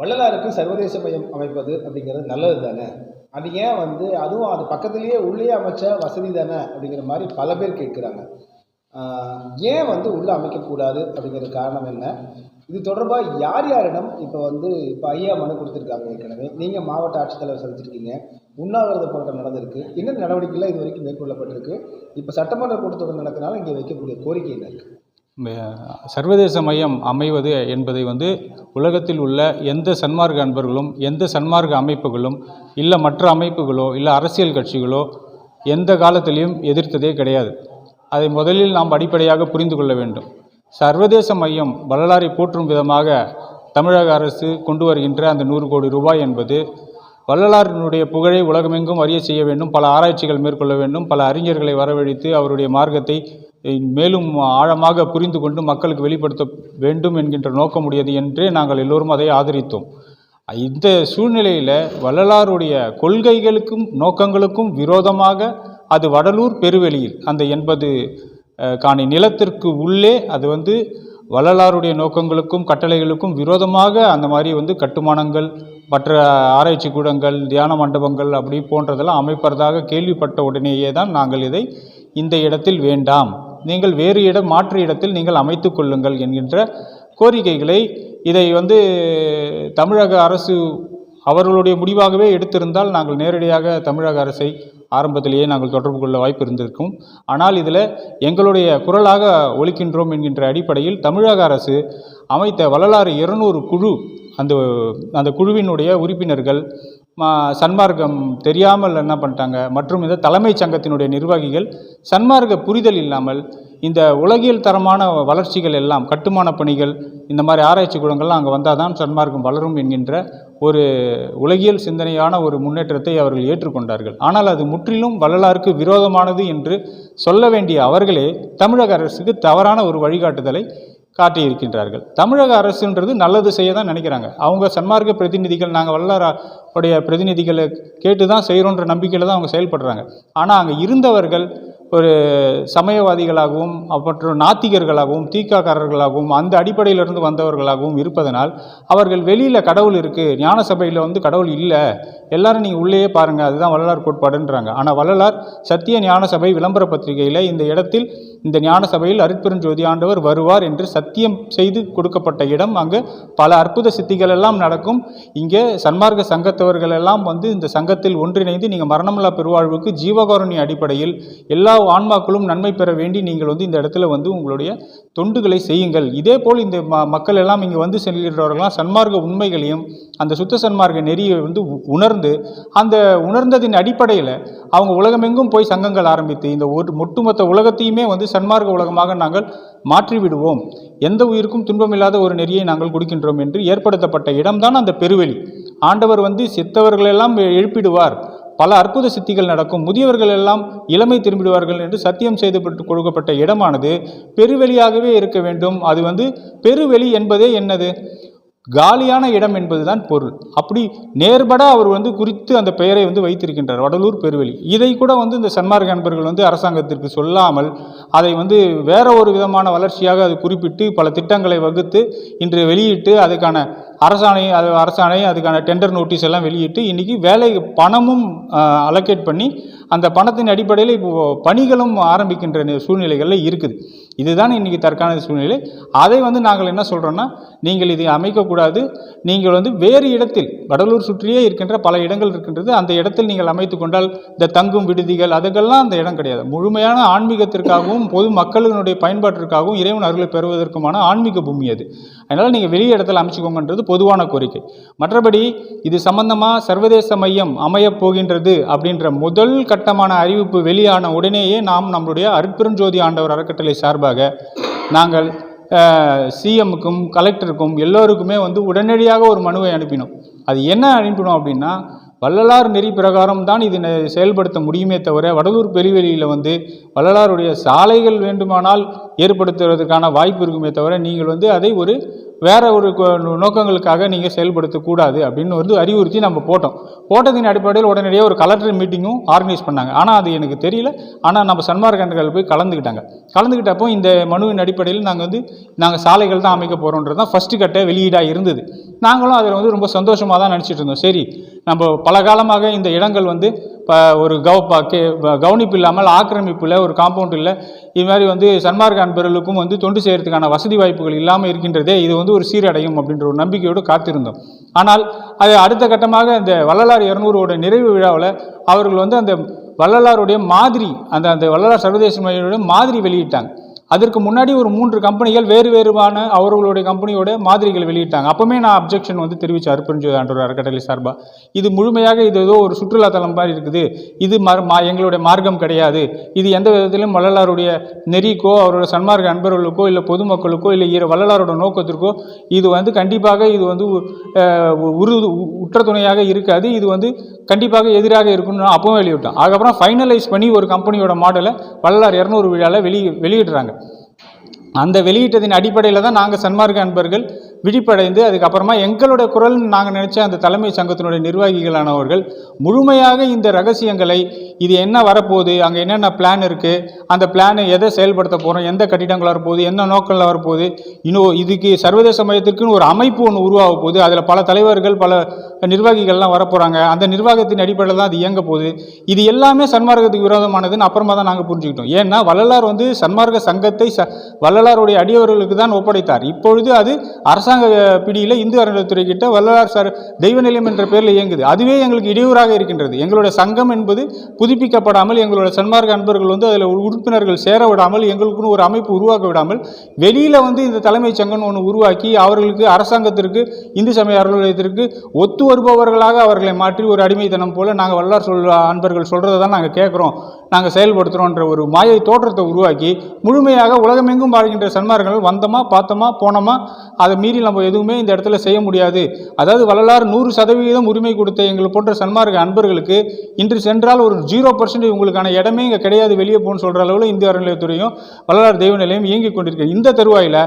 வள்ளலாருக்கு சர்வதேச மையம் அமைப்பது அப்படிங்கிறது நல்லது தானே? அது ஏன் வந்து அதுவும் அது பக்கத்துலேயே உள்ளே அமைச்ச வசதி தானே அப்படிங்கிற மாதிரி பல பேர் கேட்குறாங்க. ஏன் வந்து உள்ளே அமைக்கக்கூடாது அப்படிங்கிற காரணம் என்ன? இது தொடர்பாக யார் யாரிடம் இப்போ வந்து இப்போ ஐயா மனு கொடுத்துருக்காங்க ஏற்கனவே. நீங்கள் மாவட்ட ஆட்சித்தலைவர் சந்திச்சிருக்கீங்க. உண்ணாவிரத போராட்டம் நடந்திருக்கு. என்ன நடவடிக்கைலாம் இது வரைக்கும் மேற்கொள்ளப்பட்டிருக்கு? இப்போ சட்டமன்ற கூட்டத்தொடர் நடக்கிறனால இங்கே வைக்கக்கூடிய கோரிக்கை என்ன இருக்குது சர்வதேச மையம் அமைவது என்பதை வந்து உலகத்தில் உள்ள எந்த சன்மார்க்க அன்பர்களும் எந்த சன்மார்க்க அமைப்புகளும் இல்லை மற்ற அமைப்புகளோ இல்லை அரசியல் கட்சிகளோ எந்த காலத்திலையும் எதிர்த்ததே கிடையாது. அதை முதலில் நாம் அடிப்படையாக புரிந்து கொள்ள வேண்டும். சர்வதேச மையம் வள்ளலாரை போற்றும் விதமாக தமிழக அரசு கொண்டு வருகின்ற அந்த நூறு கோடி ரூபாய் என்பது வள்ளலாரினுடைய புகழை உலகமெங்கும் அறிய செய்ய வேண்டும். பல ஆராய்ச்சிகள் மேற்கொள்ள வேண்டும். பல அறிஞர்களை வரவழைத்து அவருடைய மார்க்கத்தை மேலும் ஆழமாக புரிந்து கொண்டு மக்களுக்கு வெளிப்படுத்த வேண்டும் என்கின்ற நோக்கமுடையது என்றே நாங்கள் எல்லோரும் அதை ஆதரித்தோம். இந்த சூழ்நிலையில் வள்ளலாருடைய கொள்கைகளுக்கும் நோக்கங்களுக்கும் விரோதமாக அது வடலூர் பெருவெளியில் அந்த எண்பது காணி நிலத்திற்கு உள்ளே அது வந்து வள்ளலாருடைய நோக்கங்களுக்கும் கட்டளைகளுக்கும் விரோதமாக அந்த மாதிரி வந்து கட்டுமானங்கள் மற்ற ஆராய்ச்சி கூடங்கள் தியான மண்டபங்கள் அப்படி போன்றதெல்லாம் அமைப்பதாக கேள்விப்பட்ட உடனேயே தான் நாங்கள் இதை இந்த இடத்தில் வேண்டாம். நீங்கள் வேறு இடம் மாற்று இடத்தில் நீங்கள் அமைத்து கொள்ளுங்கள் என்கின்ற கோரிக்கைகளை இதை வந்து தமிழக அரசு அவர்களுடைய முடிவாகவே எடுத்திருந்தால் நாங்கள் நேரடியாக தமிழக அரசை ஆரம்பத்திலேயே நாங்கள் தொடர்பு கொள்ள வாய்ப்பு இருந்திருக்கும். ஆனால் இதில் எங்களுடைய குரலாக ஒலிக்கின்றோம் என்கின்ற அடிப்படையில் தமிழக அரசு அமைத்த வள்ளலாறு இருநூறு குழு அந்த அந்த குழுவினுடைய உறுப்பினர்கள் சன்மார்க்கம் தெரியாமல் என்ன பண்ணிட்டாங்க மற்றும் இந்த தலைமைச் சங்கத்தினுடைய நிர்வாகிகள் சன்மார்க்க புரிதல் இல்லாமல் இந்த உலகியல் தரமான வளர்ச்சிகள் எல்லாம் கட்டுமான பணிகள் இந்த மாதிரி ஆராய்ச்சி கூடங்கள்லாம் அங்கே வந்தால் தான் சன்மார்க்கம் வளரும் என்கின்ற ஒரு உலகியல் சிந்தனையான ஒரு முன்னேற்றத்தை அவர்கள் ஏற்றுக்கொண்டார்கள். ஆனால் அது முற்றிலும் வள்ளலாருக்கு விரோதமானது என்று சொல்ல வேண்டிய அவர்களே தமிழக அரசுக்கு தவறான ஒரு வழிகாட்டுதலை காட்டியிருக்கின்றார்கள். தமிழக அரசுன்றது நல்லது செய்ய தான் நினைக்கிறாங்க. அவங்க சன்மார்க்க பிரதிநிதிகள் நாங்கள் வல்லார உடைய பிரதிநிதிகளை கேட்டு தான் செய்கிறோன்ற நம்பிக்கையில் தான் அவங்க செயல்படுறாங்க. ஆனால் அங்கே இருந்தவர்கள் ஒரு சமயவாதிகளாகவும் மற்றும் நாத்திகர்களாகவும் தீக்காக்காரர்களாகவும் அந்த அடிப்படையிலிருந்து வந்தவர்களாகவும் இருப்பதனால் அவர்கள் வெளியில் கடவுள் இருக்குது ஞான சபையில் வந்து கடவுள் இல்லை எல்லாரும் நீங்கள் உள்ளேயே பாருங்கள் அதுதான் வள்ளலார் கோட்பாடுன்றாங்க. ஆனால் வள்ளலார் சத்திய ஞான சபை விளம்பர பத்திரிகையில் இந்த இடத்தில் இந்த ஞான சபையில் அருட்பெருஞ்சோதி ஆண்டவர் வருவார் என்று சத்தியம் செய்து கொடுக்கப்பட்ட இடம். அங்கு பல அற்புத சித்திகள் எல்லாம் நடக்கும். இங்கே சன்மார்க்க சங்கத்தவர்கள் எல்லாம் வந்து இந்த சங்கத்தில் ஒன்றிணைந்து நீங்கள் மரணமில்லா பெருவாழ்வுக்கு ஜீவகாருண்ய அடிப்படையில் எல்லா ஆன்மாக்களும் நன்மை பெற வேண்டி நீங்கள் வந்து இந்த இடத்துல வந்து உங்களுடைய தொண்டுகளை செய்யுங்கள். இதே போல் இந்த ம மக்கள் எல்லாம் இங்கே வந்து செல்கிறவர்கள்லாம் சன்மார்க்க உண்மைகளையும் அந்த சுத்த சன்மார்க்க நெறியை வந்து உ- உணர்ந்து அந்த உணர்ந்ததின் அடிப்படையில் அவங்க உலகமெங்கும் போய் சங்கங்கள் ஆரம்பித்து இந்த ஒரு ஒட்டுமொத்த உலகத்தையுமே வந்து சன்மார்க்க உலகமாக நாங்கள் மாற்றிவிடுவோம். எந்த உயிருக்கும் துன்பமில்லாத ஒரு நெறியை நாங்கள் கொடுக்கின்றோம் என்று ஏற்படுத்தப்பட்ட இடம்தான் அந்த பெருவெளி. ஆண்டவர் வந்து செத்தவர்களெல்லாம் எழுப்பிடுவார். பல அற்புத சித்திகள் நடக்கும். முதியவர்கள் எல்லாம் இளமை திரும்பிடுவார்கள் என்று சத்தியம் செய்துபட்டு கொடுக்கப்பட்ட இடமானது. பெருவெளியாகவே இருக்க வேண்டும். அது வந்து பெருவெளி என்பதே என்னது? காலியான இடம் என்பதுதான் பொருள். அப்படி நேர்பட அவர் வந்து குறித்து அந்த பெயரை வந்து வைத்திருக்கின்றார் வடலூர் பெருவெளி. இதை கூட வந்து இந்த சன்மார்க்க நண்பர்கள் வந்து அரசாங்கத்திற்கு சொல்லாமல் அதை வந்து வேற ஒரு விதமான வளர்ச்சியாக அது குறிப்பிட்டு பல திட்டங்களை வகுத்து இன்று வெளியிட்டு அதுக்கான அரசாணை அது அரசாணை அதுக்கான டெண்டர் நோட்டீஸ் எல்லாம் வெளியிட்டு இன்றைக்கி வேலை பணமும் அலோகேட் பண்ணி அந்த பணத்தின் அடிப்படையில் இப்போ பணிகளும் ஆரம்பிக்கின்ற சூழ்நிலைகளில் இருக்குது. இதுதான் இன்றைக்கி தற்கான சூழ்நிலை. அதை வந்து நாங்கள் என்ன சொல்கிறோன்னா நீங்கள் இதை அமைக்கக்கூடாது. நீங்கள் வந்து வேறு இடத்தில் வடலூர் சுற்றியே இருக்கின்ற பல இடங்கள் இருக்கின்றது அந்த இடத்தில் நீங்கள் அமைத்து கொண்டால் இந்த தங்கும் விடுதிகள் அதுக்கெல்லாம் அந்த இடம் கிடையாது. முழுமையான ஆன்மீகத்திற்காகவும் பொது மக்களினுடைய பயன்பாட்டிற்காகவும் இறைவன் அருளை பெறுவதற்குமான ஆன்மீக பூமி அது. அதனால் நீங்கள் வெளி இடத்துல அமைச்சுக்கோங்கன்றது பொதுவான கோரிக்கை. மற்றபடி இது சம்பந்தமாக சர்வதேச மையம் அமையப் போகின்றது அப்படின்ற முதல் கட்டமான அறிவிப்பு வெளியான உடனேயே நாம் நம்முடைய அருட்பெருஞ்சோதி ஆண்டவர் அறக்கட்டளை சார்பாக நாங்கள் சிஎம்முக்கும் கலெக்டருக்கும் எல்லோருக்குமே வந்து உடனடியாக ஒரு மனுவை அனுப்பினோம். அது என்ன அனுப்பினோம் அப்படின்னா வள்ளலார் நெறி பிரகாரம் தான் இது செயல்படுத்த முடியுமே தவிர வடலூர் பெருவெளியில் வந்து வள்ளலாருடைய சாலைகள் வேண்டுமானால் ஏற்படுத்துவதற்கான வாய்ப்பு இருக்குமே தவிர நீங்கள் வந்து அதை ஒரு வேற ஒரு நோக்கங்களுக்காக நீங்கள் செயல்படுத்தக்கூடாது அப்படின்னு வந்து அறிவுறுத்தி நம்ம போட்டோம். போட்டதின் அடிப்படையில் உடனடியாக ஒரு கலெக்டர் மீட்டிங்கும் ஆர்கனைஸ் பண்ணாங்க. ஆனால் அது எனக்கு தெரியல. ஆனால் நம்ம சன்மார்கண்டர்கள் போய் கலந்துக்கிட்டாங்க. கலந்துக்கிட்டப்போ இந்த மனுவின் அடிப்படையில் நாங்கள் வந்து நாங்கள் சாலைகள் தான் அமைக்க போகிறோன்றது தான் ஃபஸ்ட்டு கட்ட வெளியீடாக இருந்தது. நாங்களும் அதில் வந்து ரொம்ப சந்தோஷமாக தான் நினச்சிட்டு இருந்தோம். சரி நம்ம பல காலமாக இந்த இடங்கள் வந்து இப்போ ஒரு கவ கே- கவனிப்பு இல்லாமல் ஆக்கிரமிப்பு இல்லை ஒரு காம்பவுண்ட் இல்லை. இது மாதிரி வந்து சன்மார்க்க அன்பர்களுக்கும் வந்து தொண்டு செய்கிறதுக்கான வசதி வாய்ப்புகள் இல்லாமல் இருக்கின்றதே இது வந்து ஒரு சீரடையும் அப்படின்ற ஒரு நம்பிக்கையோடு காத்திருந்தோம். ஆனால் அது அடுத்த கட்டமாக இந்த வள்ளலார் இரநூறுவோட நிறைவு விழாவில் அவர்கள் வந்து அந்த வள்ளலாருடைய மாதிரி அந்த அந்த வள்ளலார் சர்வதேச மையோட மாதிரி வெளியிட்டாங்க. அதற்கு முன்னாடி ஒரு மூன்று கம்பெனிகள் வேறு வேறுவான அவர்களுடைய கம்பெனியோட மாதிரிகள் வெளியிட்டாங்க. அப்போவுமே நான் அப்ஜெக்ஷன் வந்து தெரிவித்தேன் அருப்பெருஞ்சோதி ஒரு அறக்கட்டளை சார்பாக இது முழுமையாக இது ஏதோ ஒரு சுற்றுலாத்தலம் மாதிரி இருக்குது. இது மா எங்களுடைய மார்க்கம் கிடையாது. இது எந்த விதத்திலும் வள்ளலாருடைய நெறிக்கோ அவரோட சன்மார்க்க அன்பர்களுக்கோ இல்லை பொதுமக்களுக்கோ இல்லை ஈர வள்ளலாரோட நோக்கத்திற்கோ இது வந்து கண்டிப்பாக இது வந்து உரு உற்ற துணையாக இருக்காது. இது வந்து கண்டிப்பாக எதிராக இருக்கும்னு நான் அப்பவும் வெளியிட்டோம் அதுக்கப்புறம் ஃபைனலைஸ் பண்ணி ஒரு கம்பெனியோட மாடலை வள்ளலார் இரநூறு விழாவில் வெளி வெளியிடுறாங்க. அந்த வெளியிட்டதின் அடிப்படையில் தான் நாங்கள் சன்மார்க்க அன்பர்கள் விழிப்படைந்து அதுக்கப்புறமா எங்களுடைய குரல் நாங்கள் நினச்ச அந்த தலைமை சங்கத்தினுடைய நிர்வாகிகளானவர்கள் முழுமையாக இந்த ரகசியங்களை இது என்ன வரப்போகுது அங்கே என்னென்ன பிளான் இருக்குது அந்த பிளானை எதை செயல்படுத்த போகிறோம் எந்த கட்டிடங்கள் வரப்போகுது என்ன நோக்கங்கள் வரப்போகுது இன்னும் இதுக்கு சர்வதேச மையத்திற்குன்னு ஒரு அமைப்பு ஒன்று உருவாக போகுது அதில் பல தலைவர்கள் பல நிர்வாகிகள்லாம் வரப்போகிறாங்க அந்த நிர்வாகத்தின் அடிப்படையில் தான் அது இயங்க போகுது. இது எல்லாமே சன்மார்க்கத்துக்கு விரோதமானதுன்னு அப்புறமா தான் நாங்கள் புரிஞ்சுக்கிட்டோம். ஏன்னா வள்ளலார் வந்து சன்மார்க்க சங்கத்தை ச வள்ளலாருடைய அடியவர்களுக்கு தான் ஒப்படைத்தார். இப்பொழுது அது அரசாங்க பிடியில் இந்து அறநிலைத்துறை கிட்ட வள்ளலார் சார் தெய்வ நிலையம் என்ற பேரில் இயங்குது. அதுவே எங்களுக்கு இடையூறாக இருக்கின்றது. எங்களுடைய சங்கம் என்பது புதுப்பிக்கப்படாமல் எங்களுடைய சன்மார்க்க அன்பர்கள் வந்து அதில் உறுப்பினர்கள் சேர விடாமல் எங்களுக்குன்னு ஒரு அமைப்பு உருவாக்க விடாமல் வெளியில் வந்து இந்த தலைமைச் சங்கம்னு ஒன்று உருவாக்கி அவர்களுக்கு அரசாங்கத்திற்கு இந்து சமய அறநிலையத்திற்கு ஒத்து வருபவர்களாக அவர்களை மாற்றி ஒரு அடிமைத்தனம் போல நாங்கள் வல்லார் சொல் அன்பர்கள் சொல்கிறத தான் நாங்கள் கேட்குறோம். நாங்கள் செயல்படுத்துகிறோன்ற ஒரு மாயை தோற்றத்தை உருவாக்கி முழுமையாக உலகமெங்கும் வாழ்கின்ற சன்மார்கள் வந்தோமா பார்த்தோமா போனோமா அதை மீறி நம்ம எதுவுமே இந்த இடத்துல செய்ய முடியாது. அதாவது வள்ளலார் நூறு சதவீதம் உரிமை கொடுத்த எங்களை போன்ற சன்மார்க்க அன்பர்களுக்கு இன்று சென்றால் ஒரு ஜீரோ பர்சன்டேஜ் உங்களுக்கான இடமே இங்கே கிடையாது வெளியே போகணும்னு சொல்கிற அளவில் இந்திய அறநிலையத்துறையும் வள்ளலார் தெய்வ நிலையம் இயங்கிக் கொண்டிருக்கு. இந்த தருவாயில்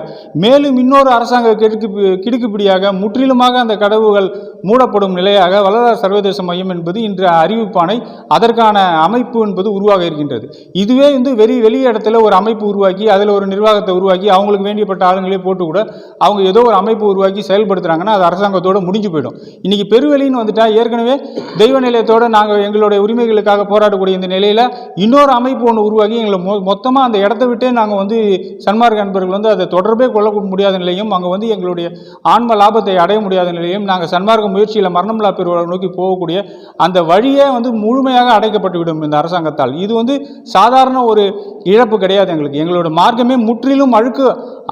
மேலும் இன்னொரு அரசாங்க கிடுக்கு கிடுக்குப்பிடியாக முற்றிலுமாக அந்த கடவுகள் மூடப்படும் நிலையாக வள்ளலார் சர்வதேச மையம் என்பது இன்று அறிவிப்பானை அதற்கான அமைப்பு என்பது உருவாக இருக்கின்றது. இதுவே வந்து வெளி வெளி இடத்துல ஒரு அமைப்பு உருவாக்கி அதில் ஒரு நிர்வாகத்தை உருவாக்கி அவங்களுக்கு வேண்டியப்பட்ட ஆளுங்களே போட்டு கூட அவங்க ஏதோ ஒரு அமைப்பு உருவாக்கி செயல்படுத்துறாங்கன்னா அது அரசாங்கத்தோட முடிஞ்சு போயிடும். இன்றைக்கி பெருவெளின்னு வந்துட்டா ஏற்கனவே தெய்வ நிலையத்தோட நாங்கள் எங்களுடைய உரிமைகளுக்காக போராடக்கூடிய இந்த நிலையில் இன்னொரு அமைப்பு ஒன்று உருவாக்கி எங்களை மொ மொத்தமாக அந்த இடத்த விட்டே நாங்கள் வந்து சன்மார்க் அன்பர்கள் வந்து அதை தொடர்பே கொள்ள முடியாத நிலையும் அங்கே வந்து எங்களுடைய ஆன்ம லாபத்தை அடைய முடியாத நிலையும் நாங்கள் சன்மார்க்க முயற்சியில் மரணமில்லா பெருவாளை நோக்கி போகக்கூடிய அந்த வழியே வந்து முழுமையாக அடைக்கப்பட்டு விடும் இந்த அரசாங்கத்தால். இது வந்து சாதாரண ஒரு இழப்பு கிடையாது எங்களுக்கு. எங்களோட மார்க்கமே முற்றிலும் அழுக்க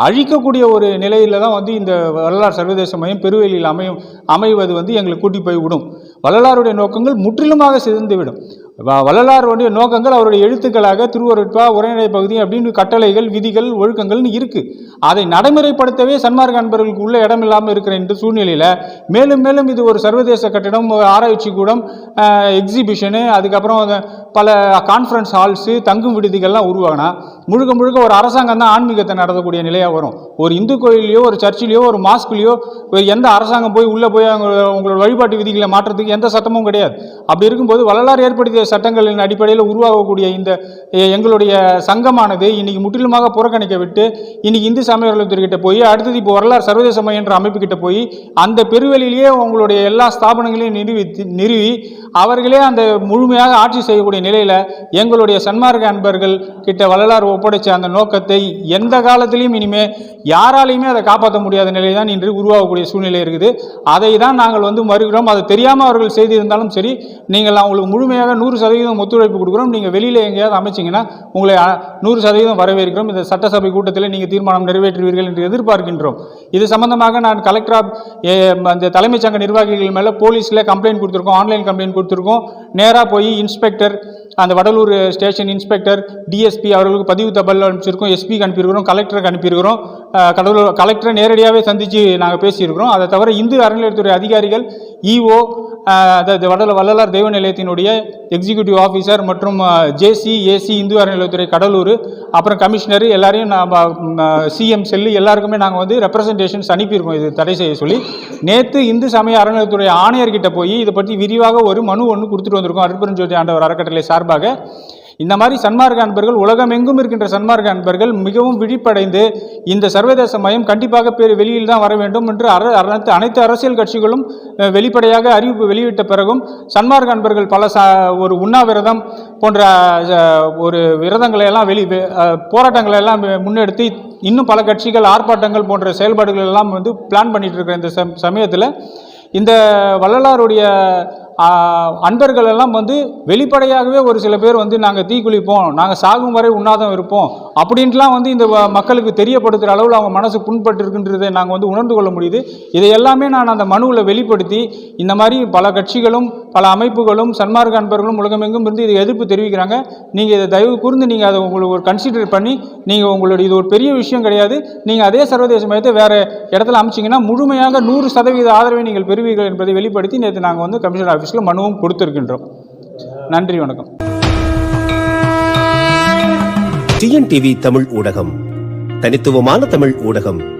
அழிக்கக்கூடிய ஒரு நிலையில் தான் வந்து இந்த வள்ளலார் சர்வதேச மையம் பெருவெளியில் அமையும் அமைவது வந்து எங்களை கூட்டி போய் விடும் வள்ளலாருடைய நோக்கங்கள் முற்றிலுமாக சிதைந்துவிடும். வள்ளலாருடைய நோக்கங்கள் அவருடைய எழுத்துக்களாக திருவருட்பா உரைநடை பகுதி அப்படின்னு கட்டளைகள் விதிகள் ஒழுக்கங்கள்னு இருக்குது அதை நடைமுறைப்படுத்தவே சன்மார்க்க அன்பர்களுக்கு உள்ள இடம் இல்லாமல் இருக்கிற இந்த சூழ்நிலையில் மேலும் மேலும் இது ஒரு சர்வதேச கட்டிடம் ஒரு ஆராய்ச்சி கூடம் எக்ஸிபிஷனு அதுக்கப்புறம் பல கான்ஃபரன்ஸ் ஹால்ஸு தங்கும் விடுதிகள்லாம் உருவாகினா முழுக்க முழுக்க ஒரு அரசாங்கம் தான் ஆன்மீகத்தை நடத்தக்கூடிய நிலையாக வரும். ஒரு இந்து கோயிலையோ ஒரு சர்ச்சிலையோ ஒரு மாஸ்குலையோ எந்த அரசாங்கம் போய் உள்ளே போய் அவங்க அவங்களோட வழிபாட்டு விதிகளை மாற்றுறதுக்கு எந்த சட்டமும் கிடையாது. அப்படி இருக்கும்போது வள்ளலார் ஏற்படுத்திய சட்டங்களின் அடிப்படையில் உருவாகக்கூடிய இந்த எங்களுடைய சங்கமானது இன்னைக்கு முற்றிலுமாக புறக்கணிக்க விட்டு இன்னைக்கு இந்து சமயத்திற்கிட்ட போய் அடுத்தது இப்போ வரலாறு சர்வதேச மையம் என்ற அமைப்புக்கிட்ட போய் அந்த பெருவெளியிலேயே உங்களுடைய எல்லா ஸ்தாபனங்களையும் நிறுவி நிறுவி அவர்களே அந்த முழுமையாக ஆட்சி செய்யக்கூடிய நிலையில் எங்களுடைய சன்மார்க்க அன்பர்கள் கிட்ட வள்ளலார் ஒப்படைச்ச அந்த நோக்கத்தை எந்த காலத்திலையும் இனிமே யாராலையுமே அதை காப்பாற்ற முடியாத நிலை தான் இன்று உருவாகக்கூடிய சூழ்நிலை இருக்குது. அதை தான் நாங்கள் வந்து மறுக்கிறோம். அது தெரியாமல் அவர்கள் செய்திருந்தாலும் சரி நீங்கள் அவங்களுக்கு முழுமையாக நூறு சதவீதம் ஒத்துழைப்பு கொடுக்குறோம். நீங்கள் வெளியில் எங்கேயாவது அமைச்சிங்கன்னா உங்களை நூறு சதவீதம் வரவேற்கிறோம். இந்த சட்டசபை கூட்டத்தில் நீங்கள் தீர்மானம் நிறைவேற்றுவீர்கள் என்று எதிர்பார்க்கின்றோம். இது சம்பந்தமாக நான் கலெக்டர் ஆஃப் அந்த தலைமைச் சங்க நிர்வாகிகள் மேலே போலீஸில் கம்ப்ளைண்ட் கொடுத்துருக்கோம். ஆன்லைன் கம்ப்ளைண்ட் கொடுத்துருக்கோம். நேராக போய் இன்ஸ்பெக்டர் அந்த வடலூர் ஸ்டேஷன் இன்ஸ்பெக்டர் டிஎஸ்பி அவர்களுக்கு பதிவு தபால் அனுப்பிச்சிருக்கோம். எஸ்பிக்கு அனுப்பியிருக்கிறோம். கலெக்டருக்கு அனுப்பியிருக்கிறோம். கடலூர் கலெக்டரை நேரடியாகவே சந்தித்து நாங்கள் பேசியிருக்கிறோம். அதை தவிர இந்து அறநிலையத்துறை அதிகாரிகள் இஓ அதாவது வடல வள்ளலார் தெய்வ நிலையத்தினுடைய எக்ஸிக்யூட்டிவ் ஆஃபீஸர் மற்றும் ஜேசி ஏசி இந்து அறநிலையத்துறை கடலூர் அப்புறம் கமிஷனர் எல்லாரையும் சிஎம் செல்லு எல்லாருக்குமே நாங்கள் வந்து ரெப்ரசன்டேஷன்ஸ் அனுப்பியிருக்கோம். இது தடை செய்ய சொல்லி. நேற்று இந்து சமய அறநிலையத்துறை ஆணையர்கிட்ட போய் இதை பற்றி விரிவாக ஒரு மனு ஒன்று கொடுத்துட்டு வந்திருக்கோம். அருட்பெருஞ்சோதி ஆண்டவர் அறக்கட்டளை சார்பாக. இந்த மாதிரி சன்மார்க்க அன்பர்கள் உலகமெங்கும் இருக்கின்ற சன்மார்க்க அன்பர்கள் மிகவும் விழிப்படைந்து இந்த சர்வதேச மயம் கண்டிப்பாக பேர் வெளியில் தான் வர வேண்டும் என்று அர அனைத்து அனைத்து அரசியல் கட்சிகளும் வெளிப்படையாக அறிவிப்பு வெளியிட்ட பிறகும் சன்மார்க்க அன்பர்கள் பல ச ஒரு உண்ணாவிரதம் போன்ற ஒரு விரதங்களை எல்லாம் வெளி போராட்டங்களை எல்லாம் முன்னெடுத்து இன்னும் பல கட்சிகள் ஆர்ப்பாட்டங்கள் போன்ற செயல்பாடுகள் எல்லாம் வந்து பிளான் பண்ணிட்டு இருக்கிற இந்த சமயத்தில் இந்த வள்ளலாருடைய அன்பர்கள் எல்லாம் வந்து வெளிப்படையாகவே ஒரு சில பேர் வந்து நாங்கள் தீக்குளிப்போம் நாங்கள் சாகும் வரை உண்ணாதம் இருப்போம் அப்படின்ட்டுலாம் வந்து இந்த மக்களுக்கு தெரியப்படுத்துகிற அளவில் அவங்க மனசு புண்பட்டு இருக்குன்றதை நாங்கள் வந்து உணர்ந்து கொள்ள முடியுது. இதை எல்லாமே நான் அந்த மனுவில் வெளிப்படுத்தி இந்த மாதிரி பல கட்சிகளும் பல அமைப்புகளும் சன்மார்க்க அன்பர்களும் உலகமெங்கும் இருந்து இதை எதிர்ப்பு தெரிவிக்கிறாங்க. நீங்கள் இதை தயவு கூர்ந்து நீங்கள் அதை உங்களுக்கு ஒரு கன்சிடர் பண்ணி நீங்கள் உங்களுடைய இது ஒரு பெரிய விஷயம் கிடையாது. நீங்கள் அதே சர்வதேச மையத்தை வேறு இடத்துல அமைச்சிங்கன்னா முழுமையாக நூறு சதவீத ஆதரவை நீங்கள் பெறுவீர்கள் என்பதை வெளிப்படுத்தி நேற்று நாங்கள் வந்து கமிஷனர் ஆஃபீஸில் மனுவும் கொடுத்துருக்கின்றோம். நன்றி வணக்கம். டிஎன்டிவி தமிழ் ஊடகம். தனித்துவமான தமிழ் ஊடகம்.